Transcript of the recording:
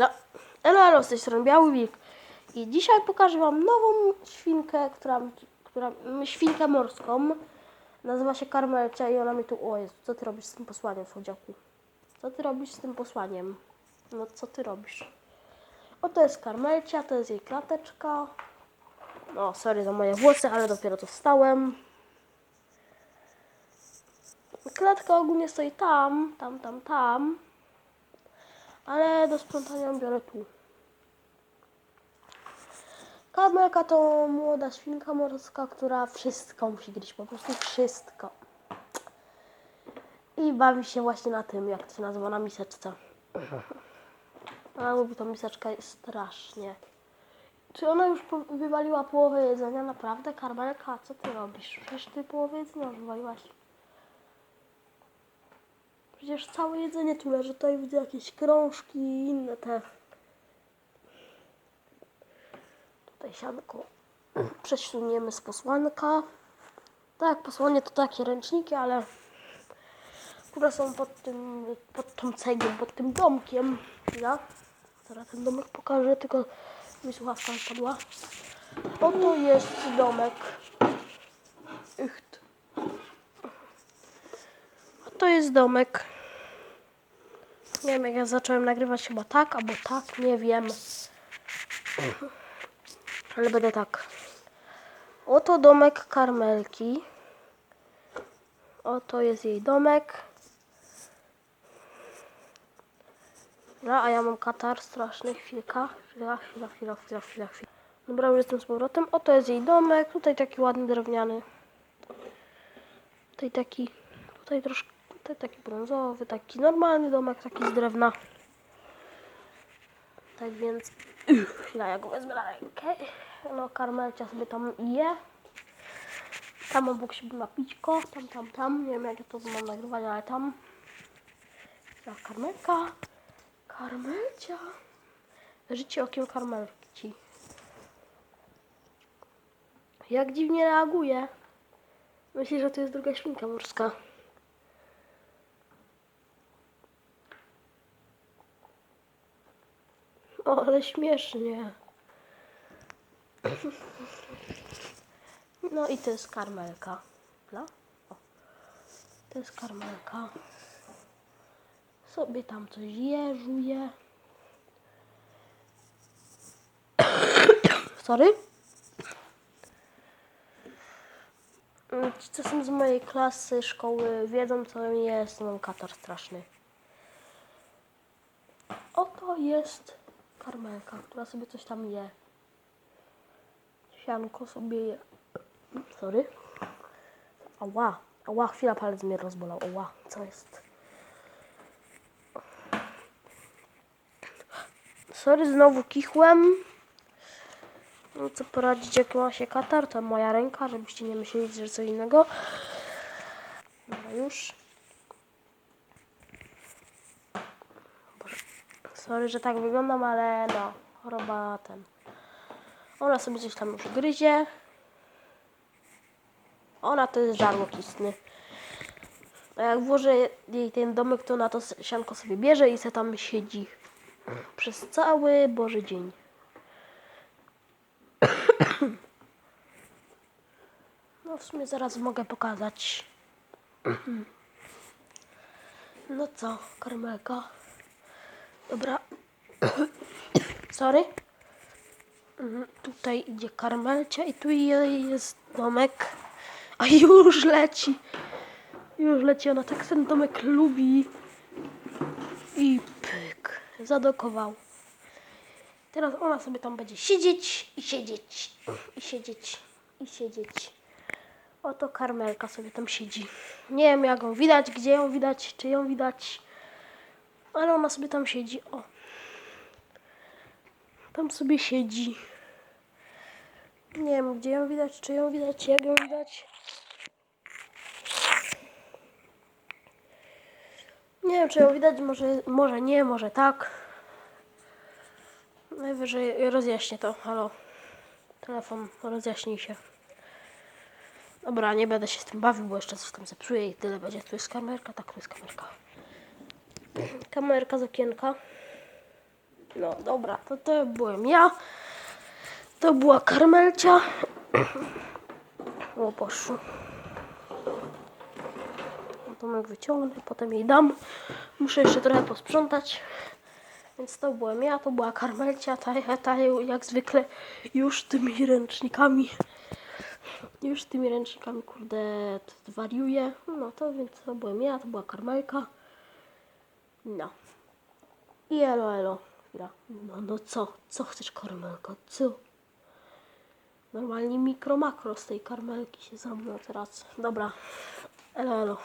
Chwila. Elo, elo, z tej strony Biały Wilk. I dzisiaj pokażę Wam nową świnkę, która, która świnkę morską. Nazywa się Karmelcia i ona mi tu... O Jezu, co Ty robisz z tym posłaniem, słodziaku? Co Ty robisz z tym posłaniem? No, co Ty robisz? O, to jest Karmelcia, to jest jej klateczka. No, sorry za moje włosy, ale dopiero to wstałem. Klatka ogólnie stoi tam, tam, tam, tam. Ale do sprzątania biorę tu. Karmelka to młoda świnka morska, która wszystko musi gryźć, po prostu wszystko. I bawi się właśnie na tym, jak to się nazywa, na miseczce. Ona lubi tą miseczkę strasznie. Czy ona już wywaliła połowę jedzenia? Naprawdę? Karmelka, co ty robisz? Przecież ty połowę jedzenia wywaliłaś. Przecież całe jedzenie tu leży. Tutaj widzę jakieś krążki i inne te. Tutaj sianko przesuniemy z posłanka. Tak, posłanie to takie ręczniki, ale które są pod tym, pod tą cegą, pod tym domkiem. Ja teraz ten domek pokażę, tylko mi słuchawka wypadła. Oto jest domek. Icht. To jest domek. Nie wiem, jak ja zacząłem nagrywać chyba tak, albo tak, nie wiem. Ale będę tak. Oto domek Karmelki. Oto jest jej domek. Dobra, a ja mam katar straszny. Chwilka. Chwila, chwila, chwila, chwila, chwila, chwila. Dobra, już jestem z powrotem. Oto jest jej domek. Tutaj taki ładny drewniany. Tutaj taki, tutaj troszkę, taki brązowy, taki normalny domek, taki z drewna. Tak więc, chwila, ja go wezmę na rękę. No, karmelcia sobie tam je. Tam obok siebie ma pićko, tam, tam, tam. Nie wiem, jak ja to mam nagrywać, ale tam. Ta karmelka. Karmelcia. Życie okiem karmelki. Jak dziwnie reaguje. Myślę, że to jest druga świnka morska. O, ale śmiesznie. No i to jest karmelka. Dla? O. To jest karmelka. Sobie tam coś je, żuje. Sorry? Mm, Ci, co są z mojej klasy, szkoły, wiedzą, co jest. Mam katar straszny. Oto jest karmelka, która sobie coś tam je. Sianko sobie je. Sorry. Ała. Ała, chwila, palec mnie rozbolał. Ała, co jest? Sorry, znowu kichłem. No co poradzić, jak ma się katar, to moja ręka, żebyście nie myśleli, że co innego. Dobra, już. Sorry, że tak wyglądam, ale no, choroba ten. Ona sobie coś tam już gryzie. Ona to jest żarłokistny. A jak włożę jej ten domek, to ona to sianko sobie bierze i se tam siedzi. Przez cały Boży dzień. No w sumie zaraz mogę pokazać. No co, karmelka? Dobra. Sorry. Mhm, Tutaj idzie karmelcia i tu jest domek. A już leci. Już leci. Ona tak ten domek lubi. I pyk. Zadokował. Teraz ona sobie tam będzie siedzieć i siedzieć. I siedzieć. I siedzieć. Oto karmelka sobie tam siedzi. Nie wiem jak ją widać, gdzie ją widać, czy ją widać. Ale ona sobie tam siedzi. O. Tam sobie siedzi. Nie wiem, gdzie ją widać, czy ją widać, jak ją widać. Nie wiem, czy ją widać, może, może nie, może tak. Najwyżej rozjaśnię to. Halo. Telefon, rozjaśnij się. Dobra, nie będę się z tym bawił, bo jeszcze coś tam zepsuję i tyle będzie. Tu jest kamerka, tak, tu jest kamerka. Kamerka z okienka. No dobra, to to byłem ja. To była karmelcia. O, poszło. Tomek wyciągnę, potem jej dam. Muszę jeszcze trochę posprzątać. Więc to byłem ja, to była karmelcia, ta, ta jak zwykle już tymi ręcznikami. Już tymi ręcznikami, kurde, wariuję. No to więc to byłem ja, to była karmelka. No. I elo, elo. Chwila. No, no co? Co chcesz, karmelka? Co? Normalnie mikro, makro z tej karmelki się zrobiło teraz. Dobra. Elo, elo.